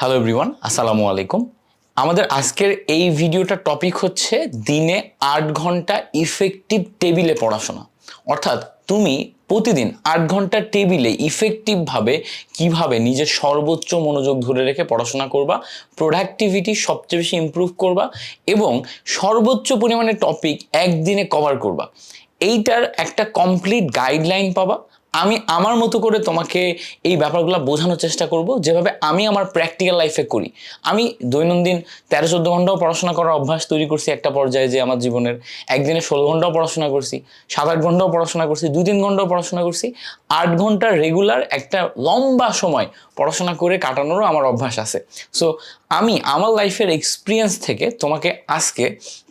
Hello everyone আসসালামু আলাইকুম আমাদের আজকের এই ভিডিওটার টপিক হচ্ছে দিনে আট ঘণ্টা ইফেক্টিভ টেবিলে পড়াশোনা। অর্থাৎ তুমি প্রতিদিন আট ঘণ্টা টেবিলে ইফেক্টিভভাবে কীভাবে নিজের সর্বোচ্চ মনোযোগ ধরে রেখে পড়াশোনা করবা প্রোডাক্টিভিটি সবচেয়ে বেশি ইম্প্রুভ করবা এবং সর্বোচ্চ পরিমাণে টপিক একদিনে কভার করবা। এইটার একটা কমপ্লিট গাইডলাইন পাবা। আমি আমার মতো করে তোমাকে এই ব্যাপারগুলো বোঝানোর চেষ্টা করব, যেভাবে আমি আমার প্র্যাকটিক্যাল লাইফে করি। আমি দৈনন্দিন তেরো চোদ্দ ঘন্টাও পড়াশোনা করার অভ্যাস তৈরি করছি একটা পর্যায়ে যে আমার জীবনের। একদিনে ষোলো ঘন্টাও পড়াশোনা করছি সাত আট ঘন্টাও পড়াশোনা করছি দু তিন ঘন্টাও পড়াশোনা করছি। আট ঘণ্টা রেগুলার একটা লম্বা সময় পড়াশোনা করে কাটানোরও আমার অভ্যাস আছে। সো আমি আমার লাইফের এক্সপিরিয়েন্স থেকে তোমাকে আজকে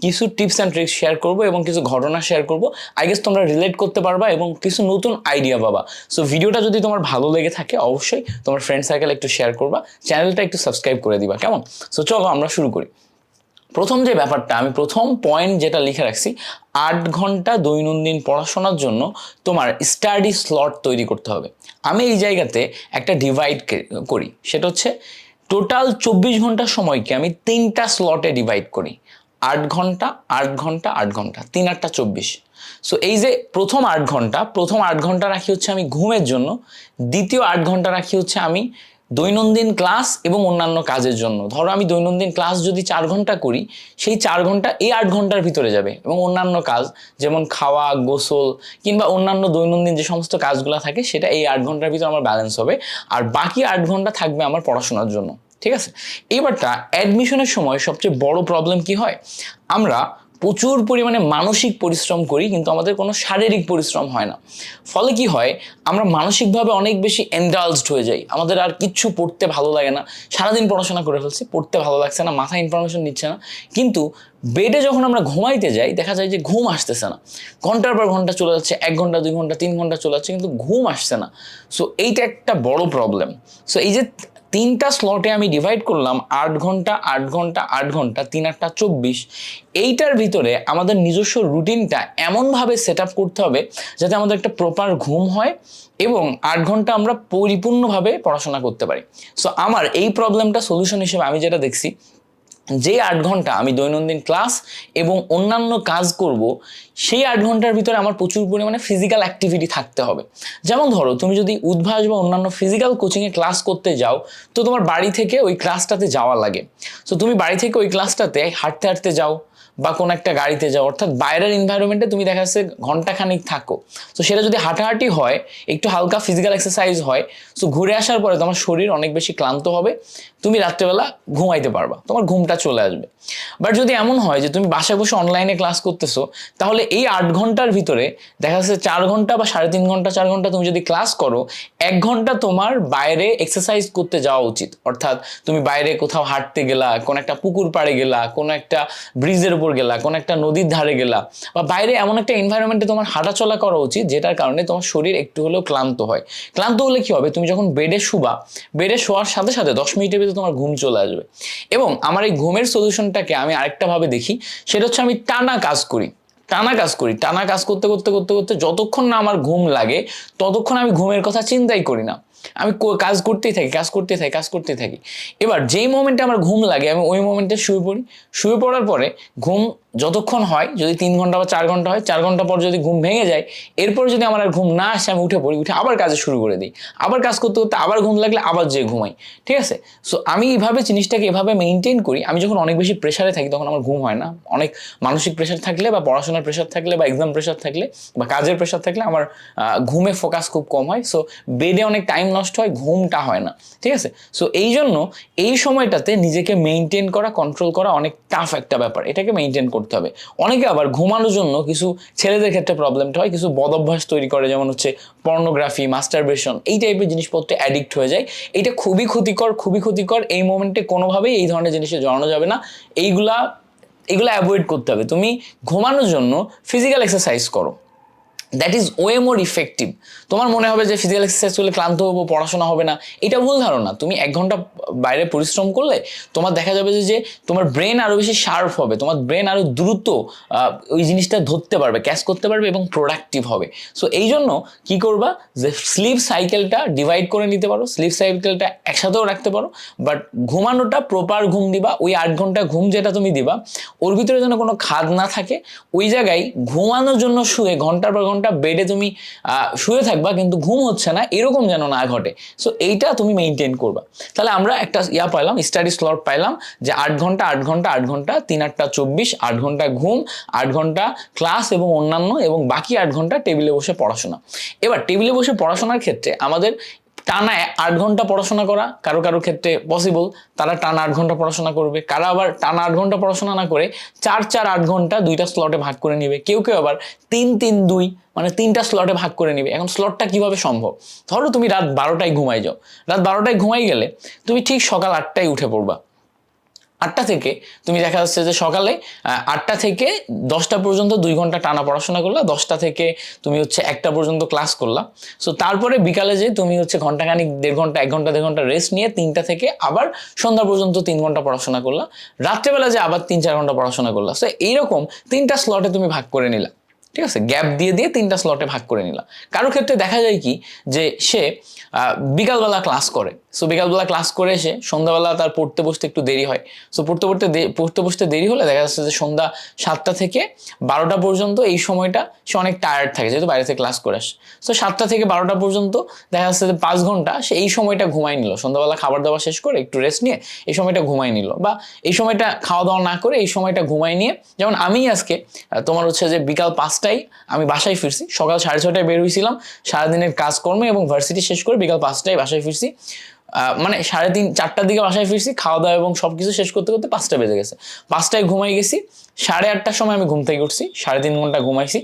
কিছু টিপস অ্যান্ড ট্রিক্স শেয়ার করব এবং কিছু ঘটনা শেয়ার করব। আই গেস তোমরা রিলেট করতে পারবা এবং কিছু নতুন আইডিয়া পাবা। সো ভিডিওটা যদি তোমার ভালো লেগে থাকে, অবশ্যই তোমার ফ্রেন্ড সার্কেল একটু শেয়ার করবা চ্যানেলটা একটু সাবস্ক্রাইব করে দিবা, কেমন? সো চলো আমরা শুরু করি। প্রথম যে ব্যাপারটা, আমি প্রথম পয়েন্ট যেটা লিখে রাখছি, আট ঘণ্টা দৈনন্দিন পড়াশোনার জন্য তোমার স্টাডি স্লট তৈরি করতে হবে। আমি এই জায়গাতে একটা ডিভাইড করি। সেটা হচ্ছে টোটাল চব্বিশ ঘণ্টা সময়কে আমি তিনটা স্লটে ডিভাইড করি। আট ঘণ্টা আট ঘণ্টা আট ঘণ্টা, তিন আটটা চব্বিশ। সো এই যে প্রথম আট ঘণ্টা, প্রথম আট ঘণ্টা রাখি হচ্ছে আমি ঘুমের জন্য, দ্বিতীয় আট ঘণ্টা রাখি হচ্ছে আমি দৈনন্দিন ক্লাস এবং অন্যান্য কাজের জন্য। ধরো আমি দৈনন্দিন ক্লাস যদি চার ঘণ্টা করি, সেই চার ঘণ্টা এই আট ঘণ্টার ভিতরে যাবে এবং অন্যান্য কাজ যেমন খাওয়া, গোসল কিংবা অন্যান্য দৈনন্দিন যে সমস্ত কাজগুলো থাকে, সেটা এই আট ঘণ্টার ভিতরে আমার ব্যালেন্স হবে। আর বাকি আট ঘণ্টা থাকবে আমার পড়াশোনার জন্য। ঠিক আছে? এইবারটা অ্যাডমিশনের সময় সবচেয়ে বড় প্রবলেম কি হয়? আমরা প্রচুর পরিমাণে মানসিক পরিশ্রম করি, কিন্তু আমাদের কোনো শারীরিক পরিশ্রম হয় না। ফলে কি হয়? আমরা মানসিকভাবে অনেক বেশি এন্ডালসড হয়ে যাই। আমাদের আর কিচ্ছু পড়তে ভালো লাগে না। সারাদিন পড়াশোনা করে ফেলছি, পড়তে ভালো লাগছে না, মাথায় ইনফরমেশন নিচ্ছে না। কিন্তু বেডে যখন আমরা ঘুমাইতে যাই, দেখা যায় যে ঘুম আসতেছে না। ঘণ্টার পর ঘণ্টা চলে যাচ্ছে, এক ঘণ্টা, দুই ঘণ্টা, তিন ঘণ্টা চলে যাচ্ছে, কিন্তু ঘুম আসছে না। সো এইটা একটা বড় প্রবলেম সো এই যে তিনটা স্লটে আমি ডিভাইড করলাম আট ঘণ্টা আট ঘণ্টা আট ঘণ্টা, তিন, আটটা, চব্বিশ। এইটার ভিতরে আমাদের নিজস্ব রুটিনটা এমনভাবে সেট আপ করতে হবে যাতে আমাদের একটা প্রপার ঘুম হয় এবং আট ঘণ্টা আমরা পরিপূর্ণভাবে পড়াশোনা করতে পারি। সো আমার এই প্রবলেমটা সলিউশন হিসেবে আমি যেটা দেখছি যে আট ঘণ্টা আমি দৈনন্দিন ক্লাস এবং অন্যান্য কাজ করব, সেই আট ঘণ্টার ভিতরে আমার প্রচুর পরিমাণে ফিজিক্যাল অ্যাক্টিভিটি থাকতে হবে। যেমন ধরো, তুমি যদি উদ্ভাস বা অন্যান্য ফিজিক্যাল কোচিংয়ে ক্লাস করতে যাও, তো তোমার বাড়ি থেকে ওই ক্লাসটাতে যাওয়া লাগে। সো তুমি বাড়ি থেকে ওই ক্লাসটাতে হাঁটতে হাঁটতে যাও বা কোনো একটা গাড়িতে যাও, অর্থাৎ বাইরের এনভায়রনমেন্টে তুমি দেখা যাচ্ছে ঘন্টাখানিক থাকো। তো সেটা যদি হাঁটাহাঁটি হয়, একটু হালকা ফিজিক্যাল এক্সারসাইজ হয় সো ঘুরে আসার পরে তোমার শরীর অনেক বেশি ক্লান্ত হবে তুমি রাত্রেবেলা ঘুমাইতে পারবা, তোমার ঘুমটা চলে আসবে। বাট যদি এমন হয় যে তুমি বাসায় বসে অনলাইনে ক্লাস করতেছো, তাহলে এই আট ঘণ্টার ভিতরে দেখা যাচ্ছে চার ঘণ্টা বা সাড়ে তিন ঘণ্টা, চার ঘণ্টা তুমি যদি ক্লাস করো, এক ঘণ্টা তোমার বাইরে এক্সারসাইজ করতে যাওয়া উচিত। অর্থাৎ তুমি বাইরে কোথাও হাঁটতে গেলা, কোনো একটা পুকুর পাড়ে গেলা, কোনো একটা ব্রিজের উপর গেলা, কোনো একটা নদীর ধারে গেলা, বা বাইরে এমন একটা এনভায়রনমেন্টে তোমার হাঁটাচলা করা উচিত, যেটার কারণে তোমার শরীর একটু হলেও ক্লান্ত হয়। ক্লান্ত হলে কি হবে? তুমি যখন বেডে শুবা বেডে শোয়ার সাথে সাথে দশ মিনিটের ভিতরে তোমার ঘুম চলে আসবে। এবং আমার এই ঘুমের সলিউশনটাকে আমি আরেকটা ভাবে দেখি, সেটা হচ্ছে আমি টানা কাজ করি। টানা কাজ করি। টানা কাজ করতে করতে করতে করতে যতক্ষণ না আমার ঘুম লাগে, ততক্ষণ আমি ঘুমের কথা চিন্তাই করি না। আমি কাজ করতেই থাকি, কাজ করতে থাকি, কাজ করতে থাকি। এবার যেই মোমেন্টে আমার ঘুম লাগে, আমি ওই মোমেন্টে শুয়ে পড়ি। শুয়ে পড়ার পরে ঘুম যতক্ষণ হয়, যদি তিন ঘণ্টা বা চার ঘণ্টা হয়, চার ঘণ্টা পর যদি ঘুম ভেঙে যায়, এরপর যদি আমার আর ঘুম না আসে, আমি উঠে পড়ি, উঠে আবার কাজে শুরু করে দিই। আবার কাজ করতে করতে আবার ঘুম লাগলে আবার যেয়ে ঘুমাই, ঠিক আছে? সো আমি এইভাবে জিনিসটাকে এভাবে মেনটেন করি, আমি যখন অনেক বেশি প্রেশারে থাকি, তখন আমার ঘুম হয় না। অনেক মানসিক প্রেশার থাকলে বা পড়াশোনার প্রেশার থাকলে বা এক্সাম প্রেশার থাকলে বা কাজের প্রেশার থাকলে আমার ঘুমে ফোকাস খুব কম হয়। সো বেডে অনেক টাইম নষ্ট হয়, ঘুমটা হয় না, ঠিক আছে? সো এই জন্য এই সময়টাতে নিজেকে মেনটেন করা কন্ট্রোল করা অনেক টাফ একটা ব্যাপার। এটাকে মেনটেন করতে হবে। অনেকে আবার ঘুমানোর জন্য কিছু ছেলেদের ক্ষেত্রে প্রবলেমটা হয়, কিছু বদ অভ্যাস তৈরি করে, যেমন হচ্ছে পর্নোগ্রাফি মাস্টারবেশন এই টাইপের জিনিসপত্রে অ্যাডিক্ট হয়ে যায়। এটা খুবই ক্ষতিকর খুবই ক্ষতিকর। এই মোমেন্টে কোনোভাবেই এই ধরনের জিনিসে জড়ানো যাবে না। এইগুলা, এগুলো অ্যাভয়েড করতে হবে। তুমি ঘুমানোর জন্য ফিজিক্যাল এক্সারসাইজ করো। That is way more effective তোমার মনে হবে যে ফিজিক্যাল এক্সারসাইজ করলে ক্লান্ত হব, পড়াশোনা হবে না। এটা ভুল ধারণা। তুমি এক ঘণ্টা বাইরে পরিশ্রম করলে তোমার দেখা যাবে যে- তোমার ব্রেন আরও বেশি শার্প হবে। তোমার ব্রেন আরও দ্রুত ওই জিনিসটা ধরতে পারবে ক্যাচ করতে পারবে এবং প্রোডাক্টিভ হবে। সো এই জন্য কি করবা যে স্লিপ সাইকেলটা ডিভাইড করে নিতে পারো। স্লিপ সাইকেলটা একসাথেও রাখতে পারো। বাট ঘুমানোটা প্রপার ঘুম দিবা। ওই আট ঘণ্টা ঘুম যেটা তুমি দিবা, ওর ভিতরে যেন কোনো খাদ না থাকে। ওই জায়গায় ঘুমানোর জন্য শুয়ে ঘণ্টার পর ঘণ্টা বেডে তুমি শুয়ে থাকবা কিন্তু ঘুম হচ্ছে না, এরকম যেন না ঘটে। সো এইটা তুমি মেনটেন করবা। তাহলে আমরা একটা ইয়া পাইলাম স্টাডি স্লট পাইলাম যে আট ঘণ্টা আট ঘণ্টা আট ঘণ্টা, তিন আটটা চব্বিশ, আট ঘণ্টা ঘুম, আট ঘণ্টা ক্লাস এবং অন্যান্য এবং বাকি আট ঘণ্টা টেবিলে বসে পড়াশোনা। এবার টেবিলে বসে পড়াশোনার ক্ষেত্রে আমাদের টানা আট ঘণ্টা পড়াশোনা করা, কারও কারও ক্ষেত্রে পসিবল তারা টানা আট ঘণ্টা পড়াশোনা করবে। কারা আবার টানা আট ঘণ্টা পড়াশোনা না করে, চার চার আট ঘণ্টা দুইটা স্লটে ভাগ করে নিবে। কেউ কেউ আবার তিন তিন দুই মানে তিনটা স্লটে ভাগ করে নিবে। এখন স্লটটা কীভাবে সম্ভব? ধরো তুমি রাত বারোটায় ঘুমাই যাও। রাত বারোটায় ঘুমাই গেলে তুমি ঠিক সকাল আটটায় উঠে পড়বা। আটটা থেকে, তুমি দেখা যাচ্ছে যে সকালে আটটা থেকে দশটা পর্যন্ত দুই ঘণ্টা টানা পড়াশোনা করলা, দশটা থেকে তুমি হচ্ছে একটা পর্যন্ত ক্লাস করলা। সো তারপরে বিকালে যে তুমি হচ্ছে ঘন্টাখানিক, দেড় ঘণ্টা, এক ঘণ্টা, দেড় ঘণ্টা রেস্ট নিয়ে তিনটা থেকে আবার সন্ধ্যা পর্যন্ত তিন ঘণ্টা পড়াশোনা করলা। রাত্রেবেলা যে আবার তিন, চার ঘণ্টা পড়াশোনা করলা। সো এইরকম তিনটা স্লটে তুমি ভাগ করে নিলা। ঠিক আছে? গ্যাপ দিয়ে দিয়ে তিনটা স্লটে ভাগ করে নিলাম। কারও ক্ষেত্রে দেখা যায় কি যে সে বিকালবেলা ক্লাস করে। সো বিকালবেলা ক্লাস করে এসে সন্ধ্যাবেলা তার পড়তে বসতে একটু দেরি হয়। সো পড়তে পড়তে পড়তে বসতে দেরি হলে দেখা যাচ্ছে যে সন্ধ্যা সাতটা থেকে বারোটা পর্যন্ত এই সময়টা সে অনেক টায়ার্ড থাকে, যেহেতু বাইরে থেকে ক্লাস করে আসে। সো সাতটা থেকে বারোটা পর্যন্ত দেখা যাচ্ছে যে পাঁচ ঘণ্টা সে এই সময়টা ঘুমাই নিল। সন্ধ্যাবেলা খাবার দাবার শেষ করে একটু রেস্ট নিয়ে এই সময়টা ঘুমাই নিল। বা এই সময়টা খাওয়া দাওয়া না করে এই সময়টা ঘুমাই নিয়ে, যেমন আমি আজকে তোমার হচ্ছে যে বিকাল পাঁচটায় আমি বাসায় ফিরছি। সকাল সাড়ে ছটায় বের হয়েছিলাম সারাদিনের কাজকর্ম এবং ভার্সিটি শেষ করে বিকাল পাঁচটায় বাসায় ফিরছি। মানে সাড়ে তিন, চারটার দিকে বাসায় ফিরছি খাওয়া দাওয়া এবং সব কিছু শেষ করতে করতে পাঁচটা বেজে গেছে। পাঁচটায় ঘুমাই গেছি, সাড়ে আটটার সময় আমি ঘুম থেকে উঠছি, সাড়ে তিন ঘণ্টা ঘুমাইছি।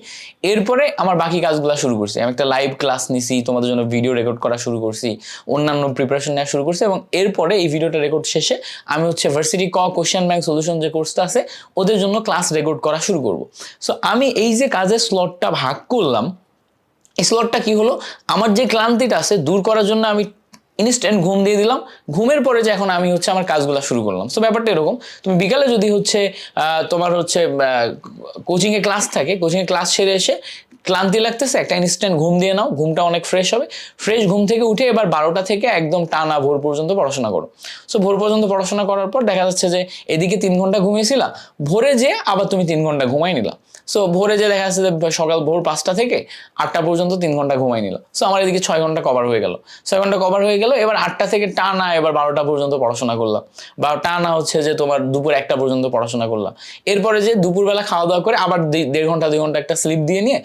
এরপরে আমার বাকি কাজগুলো শুরু করছি। আমি একটা লাইভ ক্লাস নিছি, তোমাদের জন্য ভিডিও রেকর্ড করা শুরু করছি, অন্যান্য প্রিপারেশন নেওয়া শুরু করছি এবং এরপরে এই ভিডিওটা রেকর্ড শেষে আমি হচ্ছে ভার্সিটি ক কোশ্চেন ব্যাংক সলিউশন যে কোর্সটা আছে, ওদের জন্য ক্লাস রেকর্ড করা শুরু করব। সো আমি এই যে কাজের স্লটটা ভাগ করলাম, এই স্লটটা কি হলো? আমার যে ক্লান্তিটা আছে, দূর করার জন্য আমি ইনস্ট্যান্ট ঘুম দিয়ে দিলাম। ঘুমের পরে যে এখন আমি হচ্ছে আমার কাজগুলো শুরু করলাম। তো ব্যাপারটা এরকম, তুমি বিকালে যদি হচ্ছে তোমার হচ্ছে কোচিংয়ে ক্লাস থাকে কোচিংয়ে ক্লাস সেরে এসে ক্লান্তি লাগতেছে, একটা ইনস্ট্যান্ট ঘুম দিয়ে নাও, ঘুমটা অনেক ফ্রেশ হবে। ফ্রেশ ঘুম থেকে উঠে এবার বারোটা থেকে একদম টানা ভোর পর্যন্ত পড়াশোনা করো। সো ভোর পর্যন্ত পড়াশোনা করার পর দেখা যাচ্ছে যে এদিকে তিন ঘণ্টা ঘুমিয়েছিলা, ভোরে যে আবার তুমি তিন ঘণ্টা ঘুমাই নিলা। সো ভোরে যে দেখা যাচ্ছে যে সকাল ভোর পাঁচটা থেকে আটটা পর্যন্ত তিন ঘণ্টা ঘুমাই নিল। সো আমার এদিকে ছয় ঘণ্টা কভার হয়ে গেল। ছয় ঘণ্টা কভার হয়ে গেল, এবার আটটা থেকে টানা এবার বারোটা পর্যন্ত পড়াশোনা করলাম বা টানা হচ্ছে যে তোমার দুপুর একটা পর্যন্ত পড়াশোনা করলাম এরপরে যে দুপুরবেলা খাওয়া দাওয়া করে আবার দেড় ঘণ্টা, দুই ঘণ্টা একটা স্লিপ দিয়ে নিয়ে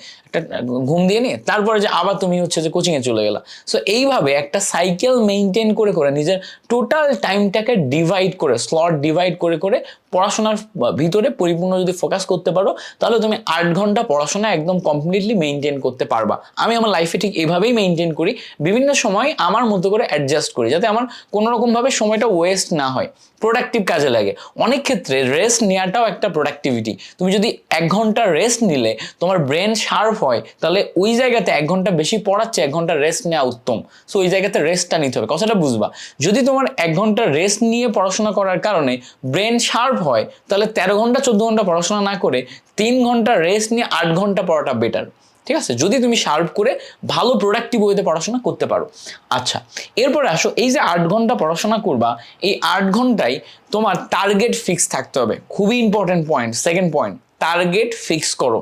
ঘুম দিয়ে নিয়ে তারপরে যে আবার তুমি হচ্ছে যে কোচিংয়ে চলে গেলা। সো এইভাবে একটা সাইকেল মেনটেন করে করে, নিজের টোটাল টাইমটাকে ডিভাইড করে স্লট ডিভাইড করে করে পড়াশোনার ভিতরে পরিপূর্ণ যদি ফোকাস করতে পারো, তাহলে তুমি আট ঘণ্টা পড়াশোনা একদম কমপ্লিটলি মেনটেন করতে পারবা। আমি আমার লাইফে ঠিক এভাবেই মেনটেন করি, বিভিন্ন সময় আমার মতো করে অ্যাডজাস্ট করি, যাতে আমার কোনোরকমভাবে সময়টা ওয়েস্ট না হয়। প্রোডাক্টিভ কাজে লাগে। অনেক ক্ষেত্রে রেস্ট নেওয়াটাও একটা প্রোডাক্টিভিটি তুমি যদি এক ঘণ্টা রেস্ট নিলে, তোমার ব্রেন শার্প হয়, তাহলে ওই জায়গাতে এক ঘণ্টা বেশি পড়াচ্ছে, এক ঘণ্টা রেস্ট নেওয়া উত্তম। সো ওই জায়গাতে রেস্টটা নিতে হবে। কথাটা বুঝবা। যদি তোমার এক ঘণ্টা রেস্ট নিয়ে পড়াশোনা করার কারণে ব্রেন শার্প হয়, তাহলে তেরো ঘণ্টা, চোদ্দ ঘণ্টা পড়াশোনা না করে তিন ঘণ্টা রেস্ট নিয়ে আট ঘণ্টা পড়াটা বেটার ঠিক আছে? যদি তুমি শার্প করে ভালো প্রোডাক্টিভ ওয়েতে পড়াশোনা করতে পারো। আচ্ছা এরপরে আসো, এই যে আট ঘণ্টা পড়াশোনা করবা, এই আট ঘন্টায় তোমার টার্গেট ফিক্স থাকতে হবে। খুবই important point second point target fix করো।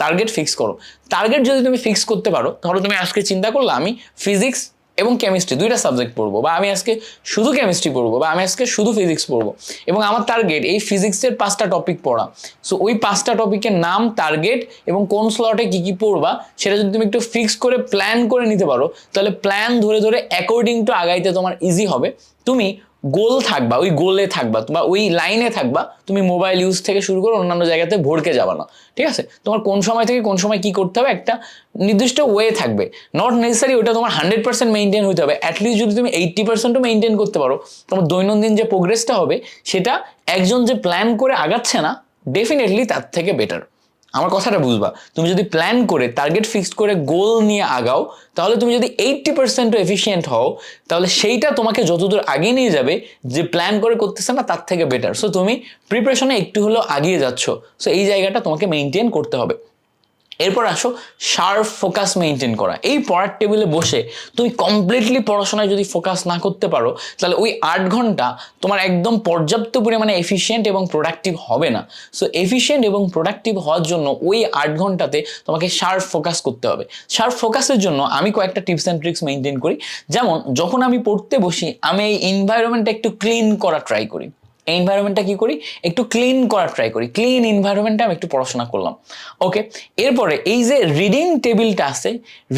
টার্গেট ফিক্স করো। টার্গেট যদি তুমি ফিক্স করতে পারো, তাহলে তুমি আজকে চিন্তা করলে, আমি ফিজিক্স এবং কেমিস্ট্রি দুইটা সাবজেক্ট পড়ব, বা আমি আজকে শুধু কেমিস্ট্রি পড়ব, বা আমি আজকে শুধু ফিজিক্স পড়ব। এবং আমার টার্গেট এই ফিজিক্সের পাঁচটা টপিক পড়া। সো ওই পাঁচটা টপিকের নাম টার্গেট এবং কোন স্লটে কী কী পড়বা, সেটা যদি তুমি একটু ফিক্স করে প্ল্যান করে নিতে পারো, তাহলে প্ল্যান ধরে ধরে অ্যাকর্ডিং টু আগাইতে তোমার ইজি হবে। তুমি গোল থাকবা, ওই গোলে থাকবা বা ওই লাইনে থাকবা, তুমি মোবাইল ইউজ থেকে শুরু করে অন্যান্য জায়গাতে ভরকে যাবা না, ঠিক আছে? তোমার কোন সময় থেকে কোন সময় কি করতে হবে একটা নির্দিষ্ট ওয়ে থাকবে নট নেসেসারি ওটা তোমার হান্ড্রেড পার্সেন্ট মেনটেন হতে হবে অ্যাটলিস্ট যদি তুমি এইট্টি পার্সেন্টও মেনটেন করতে পারো, তোমার দৈনন্দিন যে প্রোগ্রেসটা হবে, সেটা একজন যে প্ল্যান করে আগাচ্ছে না ডেফিনেটলি তার থেকে বেটার আমার কথাটা বুঝবা। তুমি যদি প্ল্যান করে টার্গেট ফিক্সড করে গোল নিয়ে আগাও, তাহলে তুমি যদি এইট্টি পার্সেন্টও এফিসিয়েন্ট হও, তাহলে সেইটা তোমাকে যতদূর আগিয়ে নিয়ে যাবে, যে প্ল্যান করে করতেছে না, তার থেকে বেটার সো তুমি প্রিপারেশনে একটু হলেও আগিয়ে যাচ্ছ। সো এই জায়গাটা তোমাকে মেনটেন করতে হবে। এরপর আসো শার্প ফোকাস মেনটেন করা। এই পড়ার টেবিলে বসে তুমি কমপ্লিটলি পড়াশোনায় যদি ফোকাস না করতে পারো, তাহলে ওই আট ঘণ্টা তোমার একদম পর্যাপ্ত পরিমাণে এফিসিয়েন্ট এবং প্রোডাক্টিভ হবে না। সো এফিসিয়েন্ট এবং প্রোডাক্টিভ হওয়ার জন্য ওই আট ঘন্টাতে তোমাকে শার্প ফোকাস করতে হবে। শার্প ফোকাসের জন্য আমি কয়েকটা টিপস অ্যান্ড ট্রিক্স মেনটেন করি। যেমন, যখন আমি পড়তে বসি, আমি এই এনভায়রনমেন্টটা একটু ক্লিন করা ট্রাই করি। এই এনভায়রনমেন্টটা কী করি? একটু ক্লিন করার ট্রাই করি। ক্লিন এনভায়রনমেন্টে আমি একটু পড়াশোনা করলাম। ওকে এরপরে এই যে রিডিং টেবিলটা আছে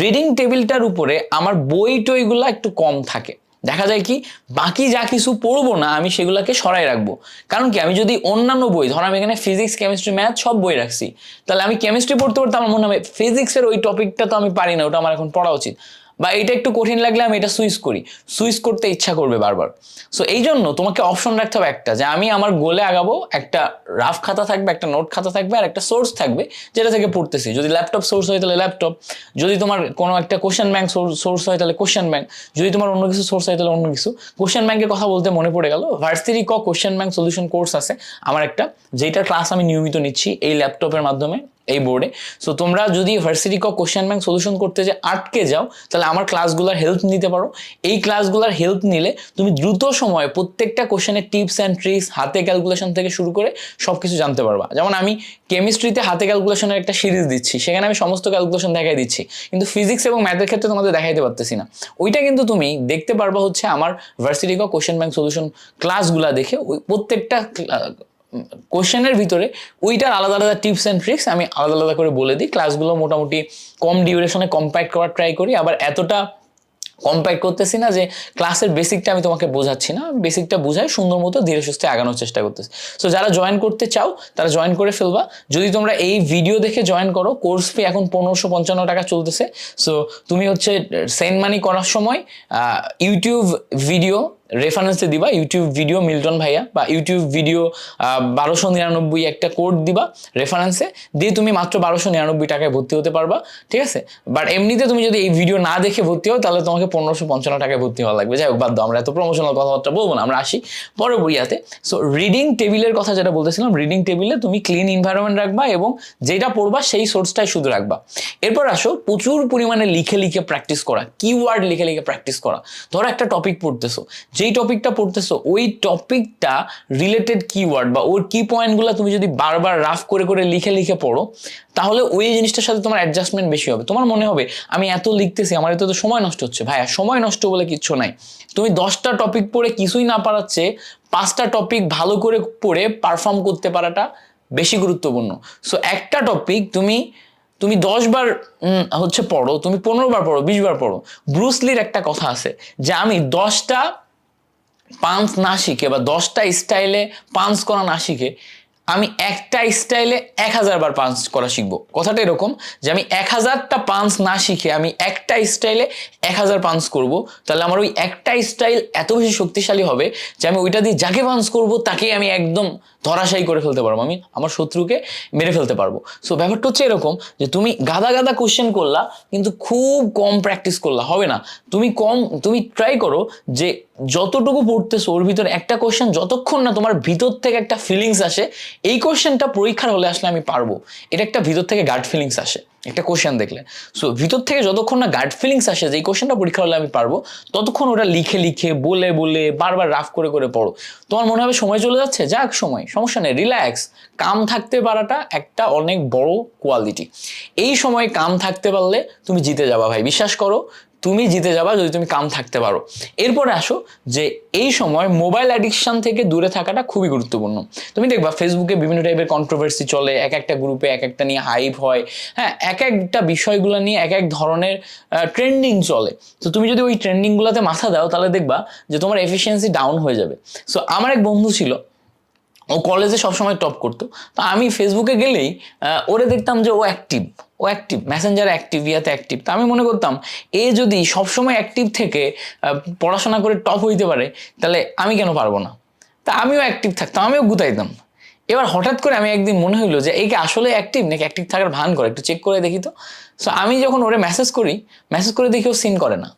রিডিং টেবিলটার উপরে আমার বই টইগুলো একটু কম থাকে। দেখা যায় কি, বাকি যা কিছু পড়ব না, আমি সেগুলোকে সরাই রাখব। কারণ কি, আমি যদি অন্যান্য বই, ধর আমি এখানে ফিজিক্স কেমিস্ট্রি ম্যাথ সব বই রাখছি, তাহলে আমি কেমিস্ট্রি পড়তে পড়তে আমার মনে হবে ফিজিক্সের ওই টপিকটা তো আমি পারি না, ওটা আমার এখন পড়া উচিত। বা এটা একটু কঠিন লাগলে আমি এটা সুইচ করি। সুইচ করতে ইচ্ছা করবে বারবার। সো এই জন্য তোমাকে অপশন রাখতে হবে একটা, যে আমি আমার গোলে আগাবো, একটা রাফ খাতা থাকবে, একটা নোট খাতা থাকবে, আর একটা সোর্স থাকবে, যেটা থেকে পড়তেছি। যদি ল্যাপটপ সোর্স হয় তাহলে ল্যাপটপ যদি তোমার কোনো একটা কোশ্চেন ব্যাংক সোর্স হয় তাহলে কোশ্চেন ব্যাংক যদি তোমার অন্য কিছু সোর্স হয় তাহলে অন্য কিছু। কোশ্চেন ব্যাংকের কথা বলতে মনে পড়ে গেল ভার্সিটি ক কোশ্চেন ব্যাংক সলিউশন কোর্স আছে। আমার একটা যেটা ক্লাস আমি নিয়মিত নিচ্ছি এই ল্যাপটপের মাধ্যমে। এই বোর্ডে সো তোমরা যদি ভার্সিটি কোশ্চেন ব্যাংক সলিউশন করতে যে আটকে যাও, তাহলে আমার ক্লাসগুলোর হেল্প নিতে পারো। এই ক্লাসগুলোর হেল্প নিলে তুমি দ্রুত সময়ে প্রত্যেকটা কোশ্চেনের টিপস অ্যান্ড ট্রিক্স হাতে ক্যালকুলেশন থেকে শুরু করে সব কিছু জানতে পারবা। যেমন আমি কেমিস্ট্রিতে হাতে ক্যালকুলেশনের একটা সিরিজ দিচ্ছি, সেখানে আমি সমস্ত ক্যালকুলেশন দেখাই দিচ্ছি। কিন্তু ফিজিক্স এবং ম্যাথের ক্ষেত্রে তোমাদের দেখাইতে পারতেছি না। ওইটা কিন্তু তুমি দেখতে পারবা হচ্ছে আমার ভার্সিটি কোশ্চেন ব্যাংক সলিউশন ক্লাসগুলো দেখে ওই প্রত্যেকটা কোশ্চেনের ভিতরে ওইটার আলাদা আলাদা টিপস অ্যান্ড ট্রিক্স আমি আলাদা আলাদা করে বলে দিই। ক্লাসগুলো মোটামুটি কম ডিউরেশনে কম্প্যাক্ট করার ট্রাই করি। আবার এতটা কম্প্যাক্ট করতেছি না যে ক্লাসের বেসিকটা আমি তোমাকে বোঝাচ্ছি না। বেসিকটা বুঝাই সুন্দর মতো ধীরে সুস্থে আগানোর চেষ্টা করতেছি। সো যারা জয়েন করতে চাও, তারা জয়েন করে ফেলবা। যদি তোমরা এই ভিডিও দেখে জয়েন করো কোর্স ফি এখন পনেরোশো পঞ্চান্ন টাকা চলতেছে। সো তুমি হচ্ছে সেন্ড মানি করার সময় ইউটিউব ভিডিও রেফারেন্সে দিবা ইউটিউব ভিডিও মিল্টন ভাইয়া, বা ইউটিউব ভিডিও বারোশো নিরানব্বই একটা কোড দিবা রেফারেন্সে দিয়ে তুমি মাত্র বারোশো নিরানব্বই টাকায় ভর্তি হতে পারবা, ঠিক আছে? বাট এমনিতে তুমি যদি এই ভিডিও না দেখে ভর্তি হও, তাহলে তোমাকে পনেরোশো পঞ্চান্ন টাকায় ভর্তি হওয়া লাগবে। যাই হোক, বাদ আমরা এত প্রমোশনাল কথাবার্তা বলব না, আমরা আসি পরের বইয়াতে সো রিডিং টেবিলের কথা যেটা বলতেছিলাম রিডিং টেবিলে তুমি ক্লিন ইনভায়রনমেন্ট রাখবা এবং যেটা পড়বা সেই সোর্সটাই শুধু রাখবা। এরপর আসো, প্রচুর পরিমাণে লিখে লিখে প্র্যাকটিস করা কিওয়ার্ড লিখে লিখে প্র্যাকটিস করা। ধরো একটা টপিক পড়তেছো যেই টপিকটা পড়তেছো, ওই টপিকটা রিলেটেড কিওয়ার্ড বা ওর কি পয়েন্টগুলো তুমি যদি বারবার রাফ করে করে লিখে লিখে পড়ো, তাহলে ওই জিনিসটার সাথে তোমার অ্যাডজাস্টমেন্ট বেশি হবে। তোমার মনে হবে, আমি এত লিখতেছি, আমার এত তো সময় নষ্ট হচ্ছে। ভাইয়া, সময় নষ্ট বলে কিচ্ছু নাই। তুমি দশটা টপিক পড়ে কিছুই না পারাচ্ছে পাঁচটা টপিক ভালো করে পড়ে পারফর্ম করতে পারাটা বেশি গুরুত্বপূর্ণ। সো একটা টপিক তুমি তুমি দশ বার হচ্ছে পড়ো, তুমি পনেরো বার পড়ো, বিশ বার পড়ো। ব্রুসলির একটা কথা আছে যে, আমি দশটা পাঞ্চ না শিখে বা দশটা স্টাইলে পাঞ্চ করা না শিখে, আমি একটা স্টাইলে এক হাজার বার পাঞ্চ করা শিখব। কথাটা এরকম যে আমি এক হাজারটা পাঞ্চ না শিখে আমি একটা স্টাইলে এক হাজার পাঞ্চ করব, তাহলে আমার ওই একটা স্টাইল এত বেশি শক্তিশালী হবে যে আমি ওইটা দিয়ে যাকে পাঞ্চ করব তাকেই আমি একদম ধরাশায়ী করে ফেলতে পারব, আমি আমার শত্রুকে মেরে ফেলতে পারব। সো ব্যাপারটা হচ্ছে এরকম যে তুমি গাদা গাদা কোশ্চেন করলা, কিন্তু খুব কম প্র্যাকটিস করলা, হবে না? তুমি কম, তুমি ট্রাই করো যে যতটুকু পড়তেছো, ওর ভিতরে একটা কোশ্চেন যতক্ষণ না তোমার ভিতর থেকে একটা ফিলিংস আসে, এই কোশ্চেনটা পরীক্ষার হলে আসলে আমি পারব। এটা একটা ভিতর থেকে গার্ড ফিলিংস আসে, একটা কোশ্চেন দেখলে। সো ভিতর থেকে যতক্ষণ না গার্ড ফিলিংস আসে, যে এই কোশ্চেনটা পরীক্ষা হলে আমি পারব, ততক্ষণ ওটা লিখে লিখে, বলে বলে, বারবার রাফ করে করে পড়ো। তোমার মনে হবে সময় চলে যাচ্ছে? যাক, সময়, সমস্যা নেই রিল্যাক্স কাম থাকতে পারাটা একটা অনেক বড় কোয়ালিটি এই সময় কাম থাকতে পারলে তুমি জিতে যাবা ভাই, বিশ্বাস করো। তুমি জিতে যাবা যদি তুমি কাম থাকতে পারো। এরপরে আসো যে এই সময় মোবাইল অ্যাডিকশন থেকে দূরে থাকাটা খুবই গুরুত্বপূর্ণ। তুমি দেখবা ফেসবুকে বিভিন্ন টাইপের কন্ট্রোভার্সি চলে, এক একটা গ্রুপে এক একটা নিয়ে হাইপ হয় হ্যাঁ এক একটা বিষয়গুলো নিয়ে এক এক ধরনের ট্রেন্ডিং চলে। তো তুমি যদি ওই ট্রেন্ডিংগুলোতে মাথা দাও তাহলে দেখবা যে তোমার এফিসিয়েন্সি ডাউন হয়ে যাবে। সো আমার এক বন্ধু ছিল ও কলেজে সবসময় টপ করতো। তো আমি ফেসবুকে গেলেই ওরে দেখতাম যে ও অ্যাক্টিভ ও অ্যাক্টিভ মেসেঞ্জার অ্যাক্টিভ ইয়াতে অ্যাক্টিভ তা আমি মনে করতাম, এ যদি সবসময় অ্যাক্টিভ থেকে পড়াশোনা করে টপ হইতে পারে, তাহলে আমি কেন পারব না? তা আমিও অ্যাক্টিভ থাকতাম, আমিও গুতাইতাম। এবার হঠাৎ করে আমি একদিন মনে হইল যে এইকে আসলে অ্যাক্টিভ নাকি অ্যাক্টিভ থাকার ভান করে? একটু চেক করে দেখি তো। সো আমি যখন ওরে মেসেজ করি মেসেজ করে দেখি ও সিন করে না।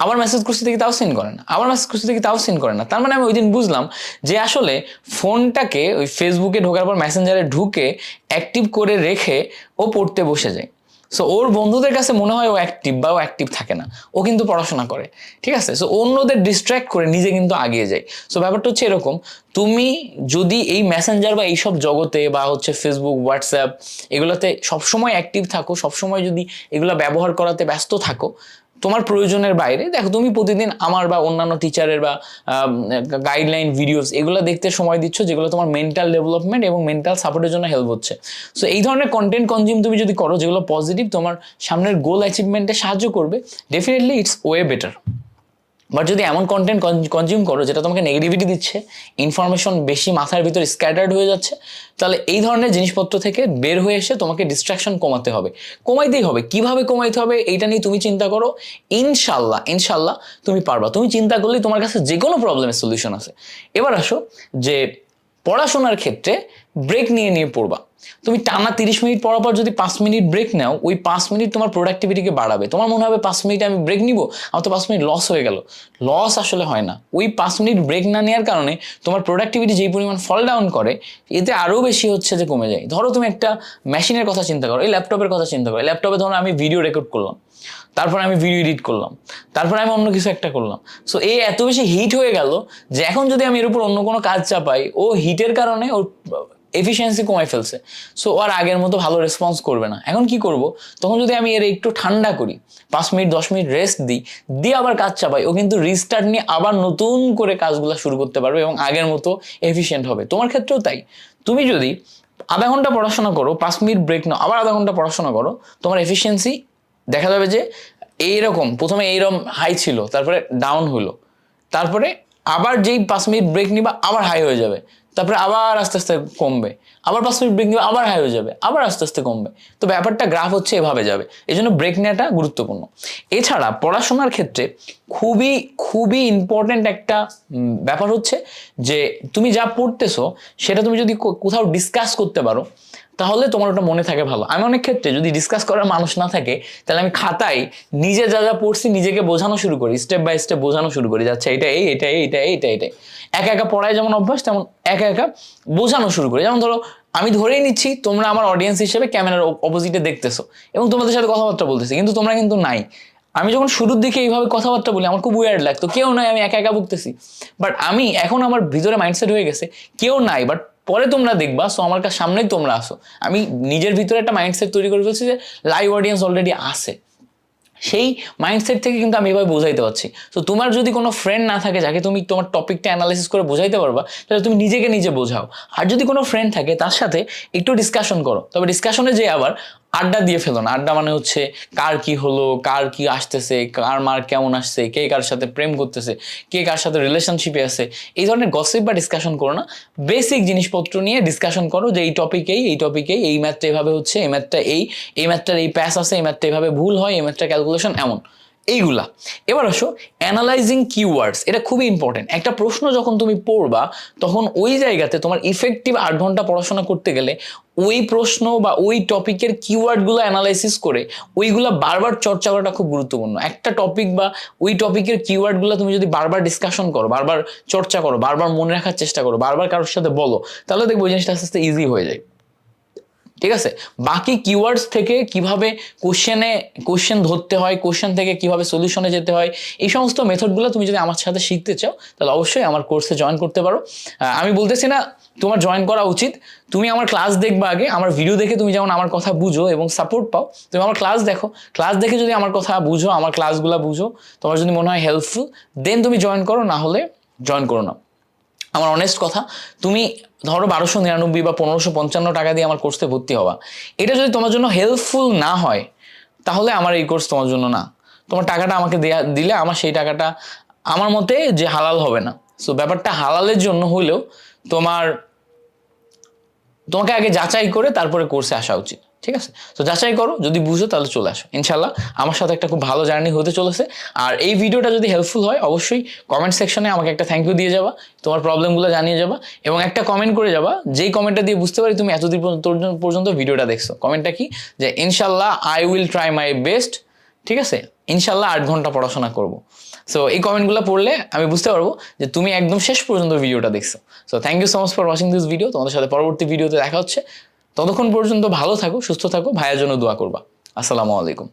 আবার মেসেজ করছি দেখি তাও সেন্ড করে না, আবার মেসেজ করছি দেখি তাও সেন্ড করে না। তার মানে আমি ওই দিন বুঝলাম যে আসলে ফোনটাকে ওই ফেসবুকে ঢোকার পর মেসেঞ্জারে ঢুকে অ্যাক্টিভ করে রেখে ও পড়তে বসে যায়। সো ওর বন্ধুদের কাছে মনে হয় ও অ্যাক্টিভ বা ও অ্যাক্টিভ থাকে না। ও কিন্তু পড়াশোনা করে, ঠিক আছে? সো অন্যদের ডিস্ট্র্যাক্ট করে নিজে কিন্তু আগিয়ে যায়। সো ব্যাপারটা হচ্ছে এরকম, তুমি যদি এই মেসেঞ্জার বা এইসব জগতে বা হচ্ছে ফেসবুক হোয়াটসঅ্যাপ এগুলোতে সবসময় অ্যাক্টিভ থাকো, সবসময় যদি এগুলো ব্যবহার করাতে ব্যস্ত থাকো তোমার প্রয়োজনের বাইরে। দেখো, তুমি প্রতিদিন আমার বা অন্যান্য টিচারের বা গাইডলাইন ভিডিওস এগুলো দেখতে সময় দিচ্ছ, যেগুলো তোমার মেন্টাল ডেভেলপমেন্ট এবং মেন্টাল সাপোর্টের জন্য হেল্প হচ্ছে। সো এই ধরনের কন্টেন্ট কনজিউম তুমি যদি করো, যেগুলো পজিটিভ তোমার সামনের গোল অ্যাচিভমেন্টে সাহায্য করবে definitely it's way better but যদি এমন কন্টেন্ট কনজিউম করো যেটা তোমাকে নেগেটিভিটি দিচ্ছে ইনফরমেশন বেশি মাথার ভিতর স্ক্যাটার্ড হয়ে যাচ্ছে, তাহলে এই ধরনের জিনিসপত্র থেকে বের হয়ে এসে তোমাকে ডিস্ট্রাকশন কমাতে হবে। কমাইতেই হবে। কীভাবে কমাইতে হবে এইটা নিয়ে তুমি চিন্তা করো। ইনশাল্লাহ ইনশাল্লাহ তুমি পারবা। তুমি চিন্তা করলেই তোমার কাছে যে কোনো প্রবলেমের সলিউশন আছে। এবার আসো যে পড়াশোনার ক্ষেত্রে ব্রেক নিয়ে নিয়ে পড়বা। তুমি টানা তিরিশ মিনিট পড়ার পর যদি পাঁচ মিনিট ব্রেক নাও, ওই পাঁচ মিনিট তোমার প্রোডাক্টিভিটিকে বাড়াবে। তোমার মনে হবে পাঁচ মিনিট আমি ব্রেক নিব, আমার তো পাঁচ মিনিট লস হয়ে গেল। লস আসলে হয় না। ওই পাঁচ মিনিট ব্রেক না নেওয়ার কারণে তোমার প্রোডাক্টিভিটি যেই পরিমাণ ফল ডাউন করে, এতে আরও বেশি হচ্ছে যে কমে যায়। ধরো তুমি একটা মেশিনের কথা চিন্তা করো, এই ল্যাপটপের কথা চিন্তা করো। ল্যাপটপে ধরো আমি ভিডিও রেকর্ড করলাম, তারপরে আমি ভিডিও এডিট করলাম, তারপরে আমি অন্য কিছু একটা করলাম। সো এই এত বেশি হিট হয়ে গেল যে এখন যদি আমি এর উপর অন্য কোনো কাজ চাপাই, ও হিটের কারণে ওর এফিসিয়েন্সি কমাই ফেলছে। সো আর আগের মতো ভালো রেসপন্স করবে না। এখন কি করব? তখন যদি আমি এর একটু ঠান্ডা করি, পাঁচ মিনিট, দশ মিনিট রেস্ট দিই, দিয়ে আবার কাজ চাপাই, ও কিন্তু রিস্টার্ট নিয়ে আবার নতুন করে কাজগুলো শুরু করতে পারবে এবং আগের মতো এফিসিয়েন্ট হবে। তোমার ক্ষেত্রেও তাই। তুমি যদি আধা ঘণ্টা পড়াশোনা করো, পাঁচ মিনিট ব্রেক নাও, আবার আধা ঘণ্টা পড়াশোনা করো, তোমার এফিসিয়েন্সি দেখা যাবে যে এইরকম, প্রথমে এইরকম হাই ছিল, তারপরে ডাউন হলো। তারপরে আবার যেই পাঁচ মিনিট ব্রেক নিবা, আবার হাই হয়ে যাবে। তারপরে আবার আস্তে আস্তে কমবে। আবার পাঁচ মিনিট ব্রেক নেবে, আবার হাই হয়ে যাবে, আবার আস্তে আস্তে কমবে। তো ব্যাপারটা গ্রাফ হচ্ছে এভাবে যাবে। এই জন্য ব্রেক নেওয়াটা গুরুত্বপূর্ণ। এছাড়া পড়াশোনার ক্ষেত্রে খুবই খুবই ইম্পর্ট্যান্ট একটা ব্যাপার হচ্ছে যে তুমি যা পড়তেছো, সেটা তুমি যদি কোথাও ডিসকাস করতে পারো তাহলে তোমার ওটা মনে থাকে ভালো। আমি অনেক ক্ষেত্রে যদি ডিসকাস করার মানুষ না থাকে, তাহলে আমি খাতায় নিজে যা যা পড়ছি নিজেকে বোঝানো শুরু করি স্টেপ বাই স্টেপ বোঝানো শুরু করি যাচ্ছে এটা এই এটা এই এটা এই, এটা এইটাই একা একা পড়ায় যেমন অভ্যাস, তেমন একা একা বোঝানো শুরু করি। যেমন ধরো, আমি ধরেই নিচ্ছি, তোমরা আমার অডিয়েন্স হিসেবে ক্যামেরার অপোজিটে দেখতেছো, এবং তোমাদের সাথে কথাবার্তা বলতেছি, কিন্তু তোমরা কিন্তু নাই। আমি যখন শুরুর দিকে এইভাবে কথাবার্তা বলি, আমার খুব উইয়ার্ড লাগতো। কেউ নাই, আমি একা একা বকতেছি বাট আমি, এখন আমার ভিতরে মাইন্ডসেট হয়ে গেছে, কেউ নাই বাট পরে তোমরা দেখবা সো আমার কাছে সামনেই তোমরা আসো। আমি নিজের ভিতরে একটা মাইন্ডসেট তৈরি করে ফেলছি যে লাইভ অডিয়েন্স অলরেডি আসে সেই মাইন্ডসেট থেকে কিন্তু আমি এভাবে বোঝাইতে পারছি। তো তোমার যদি কোনো ফ্রেন্ড না থাকে যাকে তুমি তোমার টপিকটা অ্যানালাইসিস করে বোঝাইতে পারবা, তাহলে তুমি নিজেকে নিজে বোঝাও। আর যদি কোনো ফ্রেন্ড থাকে, তার সাথে একটু ডিসকাশন করো। তবে ডিসকাশনে যে আবার আড্ডা দিয়ে ফেলো না। আড্ডা মানে হচ্ছে কার কি হলো, কার কি আসতেছে, কার মার কেমন আসছে, কে কার সাথে প্রেম করতেছে, কে কার সাথে রিলেশনশিপে আছে। এই ধরনের গসিপ বা ডিসকাশন করো না। বেসিক জিনিসপত্র নিয়ে ডিসকাশন করো যে এই টপিকেই এই টপিকেই এই ম্যাথটা এভাবে হচ্ছে, এই ম্যাথটা এই এই ম্যাথটার এই প্যাস আছে, এই ম্যাথটা এভাবে ভুল হয়, এই ম্যাথটা ক্যালকুলেশন এমন। এইগুলা। এবার আসো অ্যানালাইজিং কিওয়ার্ডস এটা খুবই ইম্পর্টেন্ট একটা প্রশ্ন যখন তুমি পড়বা, তখন ওই জায়গাতে তোমার ইফেক্টিভ আট ঘণ্টা পড়াশোনা করতে গেলে ওই প্রশ্ন বা ওই টপিকের কিওয়ার্ডগুলো অ্যানালাইসিস করে, ওইগুলো বারবার চর্চা করাটা খুব গুরুত্বপূর্ণ। একটা টপিক বা ওই টপিকের কিওয়ার্ডগুলো তুমি যদি বারবার ডিসকাশন করো, বারবার চর্চা করো, বারবার মনে রাখার চেষ্টা করো, বারবার কারোর সাথে বলো, তাহলে দেখব জিনিসটা আস্তে আস্তে ইজি হয়ে যায়। ঠিক আছে? বাকি কিওয়ার্ডস থেকে কীভাবে কোশ্চেনে কোশ্চেন ধরতে হয় কোশ্চেন থেকে কীভাবে সলিউশনে যেতে হয়, এই সমস্ত মেথডগুলো তুমি যদি আমার সাথে শিখতে চাও, তাহলে অবশ্যই আমার কোর্সে জয়েন করতে পারো। আমি বলতেছি না তোমার জয়েন করা উচিত। তুমি আমার ক্লাস দেখবা আগে, আমার ভিডিও দেখে তুমি যেমন আমার কথা বুঝো এবং সাপোর্ট পাও, তুমি আমার ক্লাস দেখো। ক্লাস দেখে যদি আমার কথা বুঝো, আমার ক্লাসগুলো বুঝো, তোমার যদি মনে হয় হেল্পফুল দেন তুমি জয়েন করো, না হলে জয়েন করো না। আমার অনেস্ট কথা, তুমি ধরো বারোশো নিরানব্বই বা পনেরোশো পঞ্চান্ন টাকা দিয়ে আমার কোর্সে ভর্তি হওয়া। এটা যদি তোমার জন্য হেল্পফুল না হয়, তাহলে আমার এই কোর্স তোমার জন্য না। তোমার টাকাটা আমাকে দেয়া, দিলে আমার সেই টাকাটা আমার মতে যে হালাল হবে না। সো ব্যাপারটা হালালের জন্য হলেও তোমার, তোমাকে আগে যাচাই করে তারপরে কোর্সে আসা উচিত। ঠিক আছে? তো যাচাই করো, যদি বুঝো তাহলে চলে আসো। ইনশাল্লাহ আমার সাথে একটা খুব ভালো জার্নি হতে চলেছে। আর এই ভিডিওটা যদি হেল্পফুল হয়, অবশ্যই কমেন্ট সেকশনে আমাকে একটা থ্যাংক ইউ দিয়ে যাবা, তোমার প্রবলেমগুলো জানিয়ে যাবা, এবং একটা কমেন্ট করে যাবা, যেই কমেন্টটা দিয়ে বুঝতে পারি তুমি এতদিন পর্যন্ত- ভিডিওটা দেখছ। কমেন্টটা কি? যে ইনশাল্লাহ I will try my best ঠিক আছে? ইনশাল্লাহ আট ঘণ্টা পড়াশোনা করব। সো এই কমেন্টগুলো পড়লে আমি বুঝতে পারব যে তুমি একদম শেষ পর্যন্ত ভিডিওটা দেখছ। So thank you so much for watching this video তোমাদের সাথে পরবর্তী ভিডিওতে দেখা হচ্ছে। ততক্ষণ পর্যন্ত ভালো থাকো সুস্থ থাকো ভাইয়ের জন্য দোয়া করবা। আসসালামু আলাইকুম।